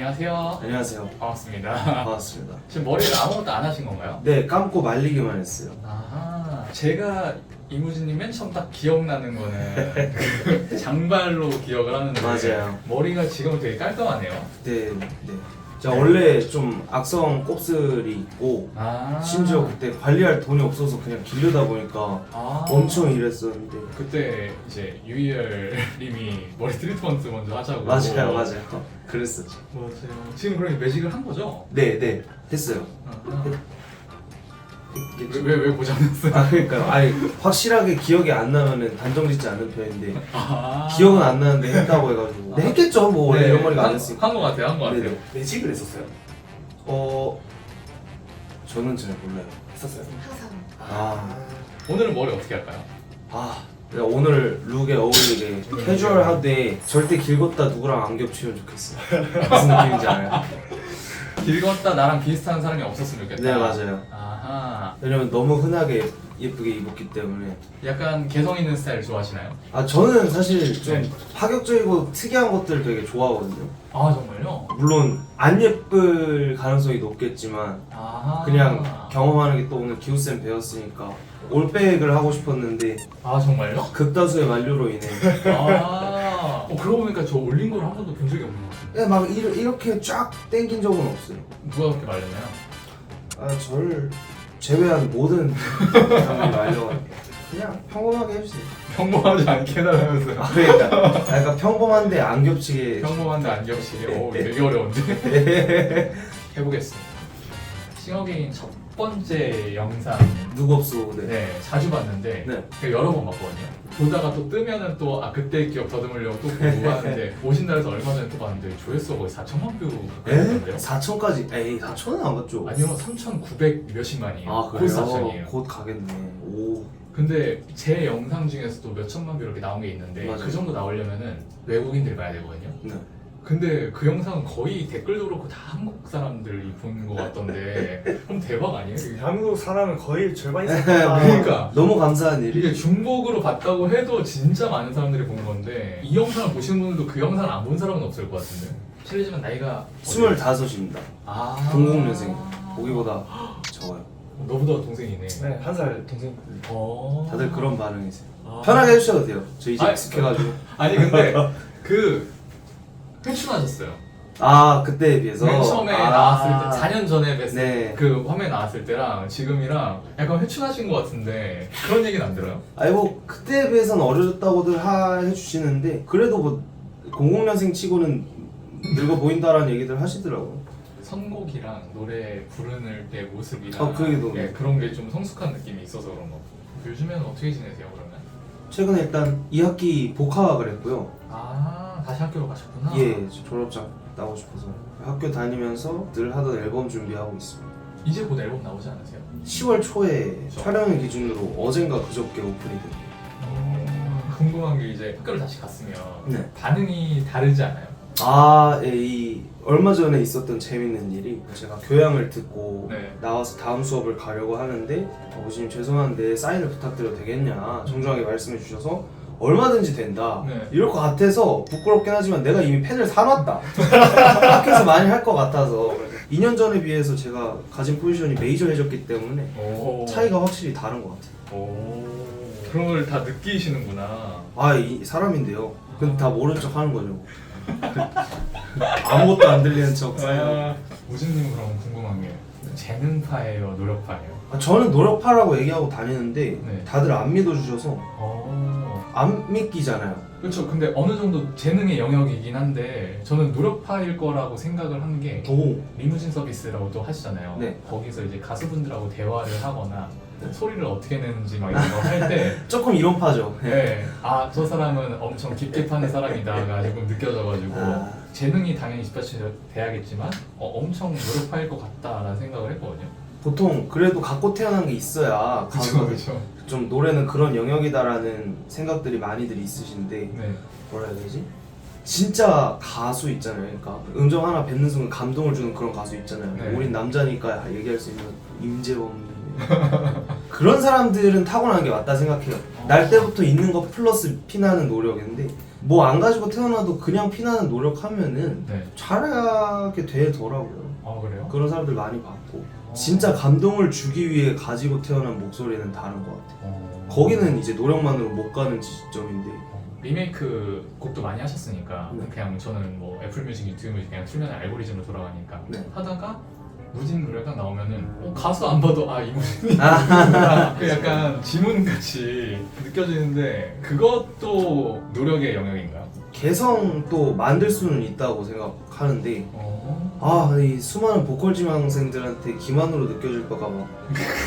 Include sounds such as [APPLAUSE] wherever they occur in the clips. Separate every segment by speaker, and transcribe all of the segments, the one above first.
Speaker 1: 안녕하세요.
Speaker 2: 안녕하세요.
Speaker 1: 반갑습니다.
Speaker 2: 반갑습니다. [LAUGHS]
Speaker 1: 지금 머리를 아무것도 안 하신 건가요?
Speaker 2: 네, 감고 말리기만 했어요.
Speaker 1: 아, 제가 이무진님 맨 처음 딱 기억나는 거는 그 [LAUGHS] 장발로 기억을 하는데
Speaker 2: 맞아요.
Speaker 1: 머리가 지금은 되게 깔끔하네요.
Speaker 2: 네, 네. 제가 원래 좀 악성 곱슬이 있고
Speaker 1: 아,
Speaker 2: 심지어 그때 관리할 돈이 없어서 그냥 기르다 보니까
Speaker 1: 아,
Speaker 2: 엄청 일했었는데
Speaker 1: 그때 이제 유희열님이 머리 트리트먼트 먼저 하자고
Speaker 2: 맞아요, 맞아요. 그랬었죠.
Speaker 1: 맞아요. 지금 그럼 매직을 한 거죠?
Speaker 2: 네, 네, 했어요.
Speaker 1: 아,
Speaker 2: 했겠죠.
Speaker 1: 왜왜 왜 고장 났어요?
Speaker 2: 아 그러니까 아니 확실하게 기억이 안 나면은 단정 짓지 않는 편인데
Speaker 1: 아,
Speaker 2: 기억은 안 나는데 했다고 해가지고 네, 했겠죠 뭐 원래 이런 머리가 안 했으니까
Speaker 1: 한것 같아요, 한것 같아요.
Speaker 2: 네네.
Speaker 3: 매직을 했었어요?
Speaker 2: 어 저는 잘 몰라요
Speaker 3: 했었어요.
Speaker 4: 화상.
Speaker 2: 아
Speaker 1: 오늘은 머리 어떻게 할까요?
Speaker 2: 아, 내가 오늘 룩에 어울리게 캐주얼하되 절대 길었다 누구랑 안 겹치면 좋겠어. 무슨 느낌인지 알아요?
Speaker 1: 길었다 나랑 비슷한 사람이 없었으면 좋겠다.
Speaker 2: 네 맞아요.
Speaker 1: 아하.
Speaker 2: 왜냐면 너무 흔하게 예쁘게 입었기 때문에.
Speaker 1: 약간 개성 있는 스타일 좋아하시나요?
Speaker 2: 아 저는 사실 좀
Speaker 1: 네.
Speaker 2: 파격적이고 특이한 것들 되게 좋아하거든요.
Speaker 1: 아 정말요?
Speaker 2: 물론 안 예쁠 가능성이 높겠지만
Speaker 1: 아.
Speaker 2: 그냥 경험하는 게 또 오늘 기우쌤 배웠으니까 올백을 하고 싶었는데
Speaker 1: 아 정말요?
Speaker 2: 극다수의 만류로 인해
Speaker 1: 아. 어, 그러고 보니까 저 올린 걸 한 번도 본 적이 없는 것 같은데.
Speaker 2: 예, 막 이러- 이렇게 쫙 땡긴 적은 없어요.
Speaker 1: 누가 그렇게 말렸나요?
Speaker 2: 아 저를 제외한 모든 [LAUGHS] 사람들이 말려 그냥 평범하게 해주세요.
Speaker 1: 평범하지 않게 해달라면서요.
Speaker 2: 아 그러니까 약간 평범한데 안 겹치게.
Speaker 1: 평범한데 안 겹치게. 오
Speaker 2: 네.
Speaker 1: 되게 어려운데. [LAUGHS] 해보겠습니다. 싱어게인 첫 번째 영상
Speaker 2: 누구 없어 네.
Speaker 1: 네, 자주 봤는데
Speaker 2: 네.
Speaker 1: 그 여러 번 봤거든요. 보다가 또 뜨면은 또 아 그때 기억 더듬으려고 또 보고 [LAUGHS] 하는데 오신다 해서 얼마 전에 또 봤는데 조회수가 거의 4천만 뷰
Speaker 2: 에?
Speaker 1: 됐는데요.
Speaker 2: 4천까지? 에이 4천은 안 갔죠.
Speaker 1: 아니요 3,900 몇십만이에요. 아곧 4천이에요.
Speaker 2: 그래요? 곧 가겠네. 오.
Speaker 1: 근데 제 영상 중에서도 몇 천만 뷰 이렇게 나온 게 있는데
Speaker 2: 맞아요.
Speaker 1: 그 정도 나오려면은 외국인들이 봐야 되거든요.
Speaker 2: 네.
Speaker 1: 근데 그 영상은 거의 댓글도 그렇고 다 한국 사람들이 본 것 같던데 [LAUGHS] 그럼 대박 아니에요? 이게?
Speaker 3: 한국 사람은 거의 절반 [LAUGHS] 이상
Speaker 1: 그러니까.
Speaker 2: 너무 감사한 일이.
Speaker 1: 이게 중복으로 봤다고 해도 진짜 많은 사람들이 본 건데 이 영상을 보시는 분들도 그 영상을 안 본 사람은 없을 것 같은데 실례지만 나이가 어디예요?
Speaker 2: 25입니다.
Speaker 1: 아
Speaker 2: 00년생. 보기보다 [GASPS] 적어요.
Speaker 1: 너보다 동생이네
Speaker 3: 네, 한 살 동생.
Speaker 1: 어...
Speaker 2: 다들 그런 반응이세요.
Speaker 1: 아.
Speaker 2: 편하게 해주셔도 돼요. 저 이제
Speaker 1: 아,
Speaker 2: 익숙해가지고.
Speaker 1: 아니 근데 [LAUGHS] 그 회춘하셨어요
Speaker 2: 아 그때에 비해서.
Speaker 1: 맨 처음에
Speaker 2: 아.
Speaker 1: 나왔을 때 4년 전에 뵀을
Speaker 2: 네.
Speaker 1: 그 화면에 나왔을 때랑 지금이랑 약간 회춘하신 것 같은데 그런 얘기는 안 들어요?
Speaker 2: 아니 뭐 그때에 비해서는 어려졌다고들 하, 해주시는데 그래도 뭐 00년생 치고는 늙어 보인다라는 얘기들 하시더라고요.
Speaker 1: 선곡이랑 노래 부르는 때 모습이랑
Speaker 2: 아, 그게 너무-
Speaker 1: 예, 그런 게 좀 성숙한 느낌이 있어서 그런 거 요즘에는 어떻게 지내세요 그러면?
Speaker 2: 최근에 일단 2학기 복학을 했고요.
Speaker 1: 아 다시 학교로 가셨구나
Speaker 2: 예, 저 졸업장 따고 싶어서 학교 다니면서 늘 하던 앨범 준비하고 있습니다.
Speaker 1: 이제 곧 앨범 나오지 않으세요?
Speaker 2: 10월 초에
Speaker 1: 그렇죠.
Speaker 2: 촬영을 기준으로 어젠가 그저께 오픈이 됐네요.
Speaker 1: 궁금한 게 이제 학교를 다시 갔으면
Speaker 2: 네.
Speaker 1: 반응이 다르지 않아요?
Speaker 2: 아, 예, 이 얼마 전에 있었던 재밌는 일이 제가 교양을 듣고
Speaker 1: 네.
Speaker 2: 나와서 다음 수업을 가려고 하는데 아버님 죄송한데 사인을 부탁드려도 되겠냐 정중하게 말씀해 주셔서 얼마든지 된다.
Speaker 1: 네.
Speaker 2: 이럴 것 같아서 부끄럽긴 하지만 내가 이미 펜을 사놨다. [LAUGHS] 학교에서 많이 할 것 같아서 2년 전에 비해서 제가 가진 포지션이 메이저해졌기 때문에
Speaker 1: 오.
Speaker 2: 차이가 확실히 다른 것 같아요.
Speaker 1: 오. 그런 걸 다 느끼시는구나.
Speaker 2: 아 이 사람인데요. 근데 다 모른 척 하는 거죠. [LAUGHS] 아무것도 안 들리는 척.
Speaker 1: 아, 오진님은 그럼 궁금한 게 재능파예요 노력파예요?
Speaker 2: 아, 저는 노력파라고 얘기하고 다니는데
Speaker 1: 네.
Speaker 2: 다들 안 믿어주셔서
Speaker 1: 어.
Speaker 2: 안 믿기잖아요.
Speaker 1: 그렇죠. 근데 어느 정도 재능의 영역이긴 한데 저는 노력파일 거라고 생각을 한 게
Speaker 2: 오.
Speaker 1: 리무진 서비스라고 또 하시잖아요.
Speaker 2: 네.
Speaker 1: 거기서 이제 가수분들하고 대화를 하거나
Speaker 2: 네.
Speaker 1: 소리를 어떻게 내는지 막 이런 거 할 때 [LAUGHS]
Speaker 2: 조금 이론파죠.
Speaker 1: 네. 아, 저 사람은 엄청 깊게 파는 사람이다가 조금 느껴져가지고
Speaker 2: 아.
Speaker 1: 재능이 당연히 뒷받침돼야겠지만 어, 엄청 노력파일 것 같다라는 생각을 했거든요.
Speaker 2: 보통 그래도 갖고 태어난 게 있어야 가수가
Speaker 1: 그렇죠.
Speaker 2: 좀 노래는 그런 영역이다라는 생각들이 많이들 있으신데
Speaker 1: 네.
Speaker 2: 뭐라 해야 되지? 진짜 가수 있잖아요. 그러니까 음정 하나 뱉는 순간 감동을 주는 그런 가수 있잖아요.
Speaker 1: 네.
Speaker 2: 우린 남자니까 얘기할 수 있는 임재범 그런 사람들은 타고나는 게 맞다 생각해요. 날 때부터 있는 거 플러스 피나는 노력인데 뭐 안 가지고 태어나도 그냥 피나는 노력하면은
Speaker 1: 네.
Speaker 2: 잘하게 되더라고요.
Speaker 1: 아 그래요?
Speaker 2: 그런 사람들 많이 봤고
Speaker 1: 어.
Speaker 2: 진짜 감동을 주기 위해 가지고 태어난 목소리는 다른 것 같아요.
Speaker 1: 어.
Speaker 2: 거기는 이제 노력만으로 못 가는 지점인데
Speaker 1: 리메이크 곡도 많이 하셨으니까
Speaker 2: 네.
Speaker 1: 그냥 저는 뭐 애플 뮤직, 유튜브 뮤직 그냥 틀면 알고리즘으로 돌아가니까
Speaker 2: 네.
Speaker 1: 하다가 무진 노래 딱 나오면은 어, 가수 안 봐도 아 이무진이
Speaker 2: 아,
Speaker 1: 그 약간 지문같이 느껴지는데 그것도 노력의 영역인가요?
Speaker 2: 개성 또 만들 수는 있다고 생각하는데
Speaker 1: 어.
Speaker 2: 아 이 수많은 보컬 지망생들한테 기만으로 느껴질까봐 막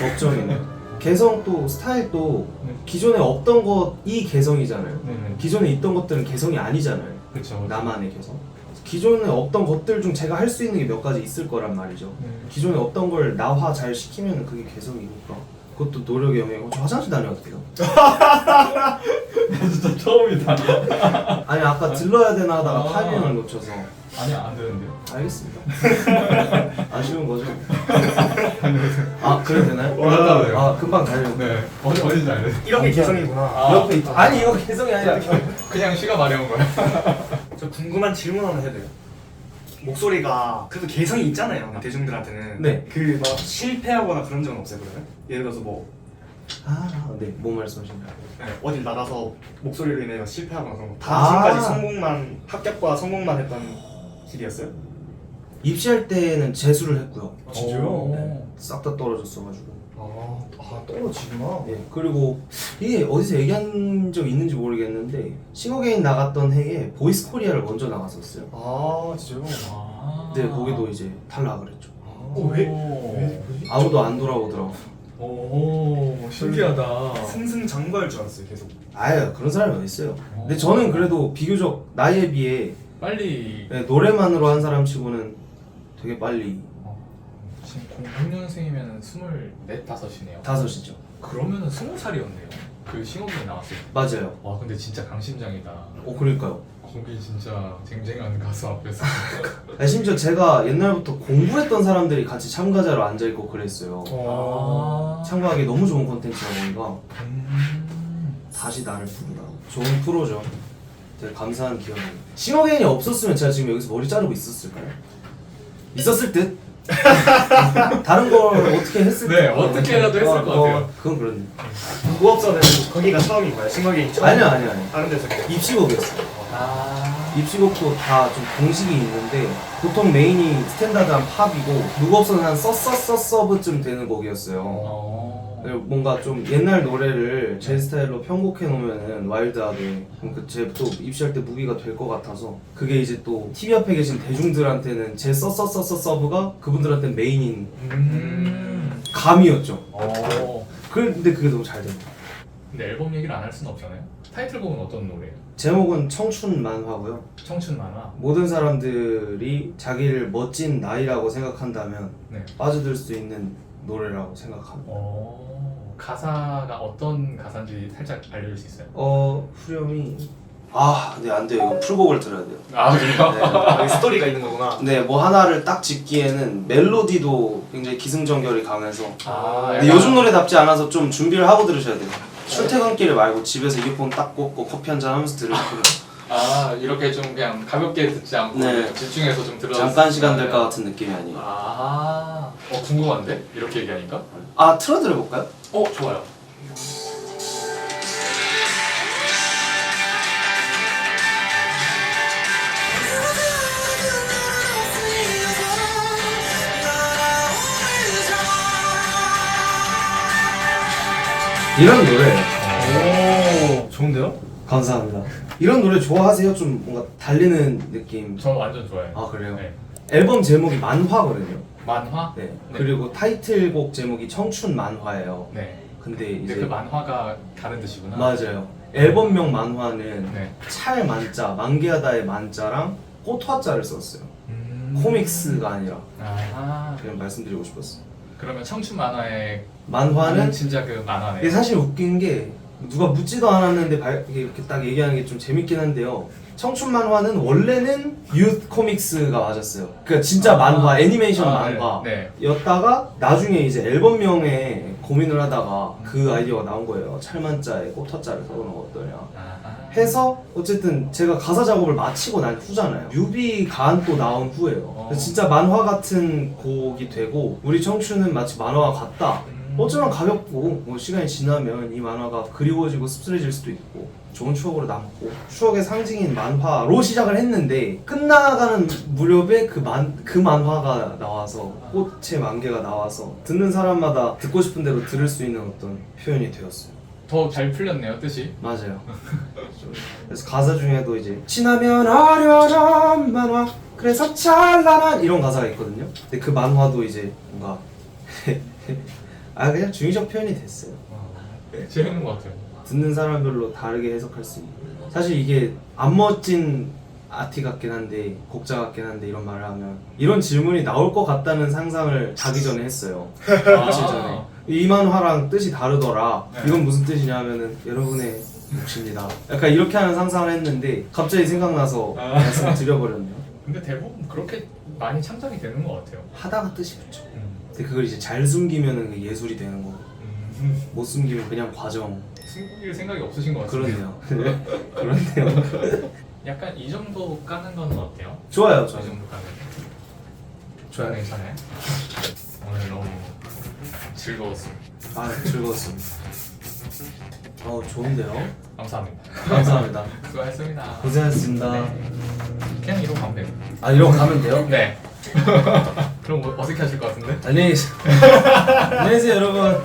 Speaker 2: 걱정이네요. 개성도 스타일도
Speaker 1: 네.
Speaker 2: 기존에 없던 것 이 개성이잖아요.
Speaker 1: 네 네.
Speaker 2: 기존에 있던 것들은 개성이 아니잖아요.
Speaker 1: 그렇죠.
Speaker 2: 나만의 개성. 기존에 없던 것들 중 제가 할 수 있는 게 몇 가지 있을 거란 말이죠.
Speaker 1: 네.
Speaker 2: 기존에 없던 걸 나화 잘 시키면 그게 개성이니까. 그것도 노력의 영역이고 저 화장실 다녀도 돼요? [LAUGHS]
Speaker 1: 진짜 처음이다. [LAUGHS]
Speaker 2: 아니 아까 들러야 되나 하다가
Speaker 1: 아.
Speaker 2: 타이밍을 놓쳐서
Speaker 1: 아니야 안 되는데요.
Speaker 2: 알겠습니다. [LAUGHS] 아쉬운 거죠? 아 그래도 되나요?
Speaker 1: 어, 갔다 와요.
Speaker 2: 아 금방 달려.
Speaker 1: 네. 어디 어딘지 알아요?
Speaker 3: 이런 게
Speaker 2: 아,
Speaker 3: 개성이구나.
Speaker 1: 아.
Speaker 2: 옆에 있... 아니 이거 개성이 아니라
Speaker 1: 그냥 시가 마려운 거야.
Speaker 3: 저 궁금한 질문 하나 해도 돼요? 목소리가 그래도 개성이 있잖아요 대중들한테는
Speaker 2: 네.
Speaker 3: 그 막 실패하거나 그런 적은 없어요 그러면? 예를 들어서 뭐
Speaker 2: 아 네 뭐 말씀하신가요?
Speaker 3: 네, 어딜 나가서 목소리로 인해 실패하거나 그런 거다
Speaker 2: 아.
Speaker 3: 지금까지 성공만 합격과 성공만 했던 길이었어요?
Speaker 2: 입시할 때는 재수를 했고요.
Speaker 3: 아, 진짜요?
Speaker 1: 오.
Speaker 2: 싹다 떨어졌어가지고.
Speaker 3: 아, 아 떨어지구나
Speaker 2: 네, 그리고 이게 어디서 얘기한 적 있는지 모르겠는데 싱어게인 나갔던 해에 보이스 코리아를 먼저 나갔었어요.
Speaker 3: 아 진짜요?
Speaker 1: 아.
Speaker 2: 근데 거기도 이제 탈락을 했죠.
Speaker 3: 어, 왜? 왜?
Speaker 2: 아무도 안 돌아오더라고.
Speaker 1: 오 신기하다.
Speaker 3: 승승장구할 줄 알았어요 계속
Speaker 2: 아유 그런 사람이 어디 있어요. 근데 저는 그래도 비교적 나이에 비해
Speaker 1: 빨리
Speaker 2: 네, 노래만으로 한 사람 치고는 되게 빨리
Speaker 1: 어, 지금 06년생이면 24, 5이네요.
Speaker 2: 다섯이죠.
Speaker 1: 그러면은 20살이었네요. 그 싱어빈이 나왔을 때.
Speaker 2: 맞아요.
Speaker 1: 와 근데 진짜 강심장이다.
Speaker 2: 어 그러니까요.
Speaker 1: 거기 진짜 쟁쟁한 가수 앞에서. [LAUGHS]
Speaker 2: 아니, 심지어 제가 옛날부터 공부했던 사람들이 같이 참가자로 앉아 있고 그랬어요.
Speaker 1: 아.
Speaker 2: 참가하기 너무 좋은 콘텐츠다 보니까
Speaker 1: 음.
Speaker 2: 다시 나를 부르다. 좋은 프로죠. 되게 감사한 기억입니다. 싱어게인이 없었으면 제가 지금 여기서 머리 자르고 있었을까요? 있었을 듯. [LAUGHS] 다른 걸 어떻게 했을
Speaker 1: 네,
Speaker 2: 듯.
Speaker 1: 어떻게라도 했을 것 같아요.
Speaker 2: 그건 그렇네.
Speaker 3: 무업선은 거기가 처음인 거예요 싱어게인 처음
Speaker 2: 아니요, 아니요, 아니요.
Speaker 3: 다른 데서
Speaker 2: 입시곡이었어요.
Speaker 1: 아.
Speaker 2: 입시곡도 다 좀 공식이 있는데 보통 메인이 스탠다드한 팝이고 누구 없어는 한 써써써써브쯤 되는 곡이었어요.
Speaker 1: 어.
Speaker 2: 그리고 뭔가 좀 옛날 노래를 제 스타일로 편곡해 놓으면은 와일드하게 그제또 입시할 때 무기가 될 것 같아서 그게 이제 또 TV 앞에 계신 대중들한테는 제 써써써써 서브가 그분들한테는 메인인
Speaker 1: 음.
Speaker 2: 감이었죠.
Speaker 1: 어.
Speaker 2: 그런데 그게 너무 잘 됩니다.
Speaker 1: 근데 앨범 얘기를 안 할 수는 없잖아요. 타이틀곡은 어떤 노래예요?
Speaker 2: 제목은 청춘 만화고요.
Speaker 1: 청춘 만화.
Speaker 2: 모든 사람들이 자기를 멋진 나이라고 생각한다면
Speaker 1: 네.
Speaker 2: 빠져들 수 있는 노래라고 생각합니다.
Speaker 1: 어. 가사가 어떤 가사인지 살짝 알려줄 수 있어요?
Speaker 2: 어 후렴이 아, 네 안 돼요. 이거 풀곡을 들어야 돼요.
Speaker 1: 아 그래요?
Speaker 2: 네. [LAUGHS]
Speaker 3: 여기 스토리가 있는 거구나
Speaker 2: 네, 뭐 하나를 딱 짓기에는 멜로디도 굉장히 기승전결이 강해서
Speaker 1: 아.
Speaker 2: 근데 요즘 노래답지 않아서 좀 준비를 하고 들으셔야 돼요. 출퇴근길에 말고 집에서 이어폰 딱 꽂고 커피 한잔 하면서 들으시면 [LAUGHS]
Speaker 1: 아 이렇게 좀 그냥 가볍게 듣지 않고
Speaker 2: 네.
Speaker 1: 집중해서 좀 들어.
Speaker 2: 잠깐 시간 될 것 같은 느낌이 아니에요.
Speaker 1: 아. 어 궁금한데 이렇게 얘기하니까?
Speaker 2: 아, 틀어드려 볼까요?
Speaker 1: 어 좋아요.
Speaker 2: 이런 노래
Speaker 3: 오 좋은데요?
Speaker 2: 감사합니다. 이런 노래 좋아하세요? 좀 뭔가 달리는 느낌.
Speaker 1: 저 완전 좋아해요.
Speaker 2: 아 그래요?
Speaker 1: 네.
Speaker 2: 앨범 제목이 만화거든요.
Speaker 1: 만화?
Speaker 2: 네.
Speaker 1: 네.
Speaker 2: 그리고 타이틀곡 제목이 청춘 만화예요.
Speaker 1: 네.
Speaker 2: 근데
Speaker 1: 근데
Speaker 2: 이제
Speaker 1: 그 만화가 다른 뜻이구나.
Speaker 2: 맞아요. 앨범명 만화는
Speaker 1: 네.
Speaker 2: 찰 만자, 만개하다의 만자랑 꽃화자를 썼어요.
Speaker 1: 음.
Speaker 2: 코믹스가 아니라
Speaker 1: 아.
Speaker 2: 그냥 말씀드리고 싶었어요.
Speaker 1: 그러면 청춘 만화의
Speaker 2: 만화는
Speaker 1: 진짜 그 만화네.
Speaker 2: 이게 사실 웃긴 게 누가 묻지도 않았는데 발- 이게 이렇게 딱 얘기하는 게 좀 재밌긴 한데요. 청춘 만화는 원래는 유th 코믹스가 맞았어요. 그러니까 진짜 만화, 애니메이션
Speaker 1: 아, 네.
Speaker 2: 만화.
Speaker 1: 네.
Speaker 2: 였다가 나중에 이제 앨범명에 고민을 하다가 그 아이디어가 나온 거예요. 찰만자에 꽃화자를 써놓은 거 어떠냐.
Speaker 1: 아, 아.
Speaker 2: 해서 어쨌든 제가 가사 작업을 마치고 난 후잖아요. 뮤비 간또 나온 후예요.
Speaker 1: 어.
Speaker 2: 진짜 만화 같은 곡이 되고 우리 청춘은 마치 만화와 같다.
Speaker 1: 음.
Speaker 2: 어쩌면 가볍고 뭐 시간이 지나면 이 만화가 그리워지고 씁쓸해질 수도 있고 좋은 추억으로 남고 추억의 상징인 만화로 시작을 했는데 끝나가는 무렵에 그 만 그 만화가 나와서 꽃의 만개가 나와서 듣는 사람마다 듣고 싶은 대로 들을 수 있는 어떤 표현이 되었어요.
Speaker 1: 더 잘 풀렸네요 뜻이.
Speaker 2: 맞아요. [LAUGHS] 그래서 가사 중에도 이제 친하면 아련한 만화 그래서 찬란한 이런 가사가 있거든요. 근데 그 만화도 이제 뭔가 [LAUGHS] 아 그냥 중의적 표현이 됐어요.
Speaker 1: 재밌는 것 같아요.
Speaker 2: 듣는 사람별로 다르게 해석할 수 있는. 사실 이게 안 멋진 아티 같긴 한데 곡자 같긴 한데 이런 말을 하면 이런 질문이 나올 것 같다는 상상을 자기 전에 했어요. 며칠 전에 이 만화랑 뜻이 다르더라.
Speaker 1: 네.
Speaker 2: 이건 무슨 뜻이냐 하면은 여러분의 몫입니다. 약간 이렇게 하는 상상을 했는데 갑자기 생각나서
Speaker 1: 아.
Speaker 2: 말씀을 드려버렸네요.
Speaker 1: 근데 대부분 그렇게 많이 창작이 되는 것 같아요.
Speaker 2: 하다가 뜻이 붙죠.
Speaker 1: 음.
Speaker 2: 근데 그걸 이제 잘 숨기면은 그 예술이 되는 거고
Speaker 1: 음.
Speaker 2: 못 숨기면 그냥 과정.
Speaker 1: 숨길 생각이 없으신 것 같은데.
Speaker 2: 그렇네요. [LAUGHS] 그렇네요.
Speaker 1: 약간 이 정도 까는 건 어때요?
Speaker 2: 좋아요,
Speaker 1: 이
Speaker 2: 저는.
Speaker 1: 정도 까는.
Speaker 2: 좋아요.
Speaker 1: 괜찮아요. 오늘 너무 즐거웠습니다.
Speaker 2: 아 즐거웠습니다. 어 좋은데요.
Speaker 1: 감사합니다.
Speaker 2: 감사합니다. [LAUGHS]
Speaker 1: 수고하셨습니다.
Speaker 2: 고생하셨습니다.
Speaker 1: 네. 그냥 이러고 가면 돼요.
Speaker 2: 아 이러고 가면 돼요?
Speaker 1: 네. [LAUGHS] 그럼 뭐 어색해 하실 것 같은데?
Speaker 2: 안녕히 계세요. [LAUGHS] 안녕히 계세요 여러분.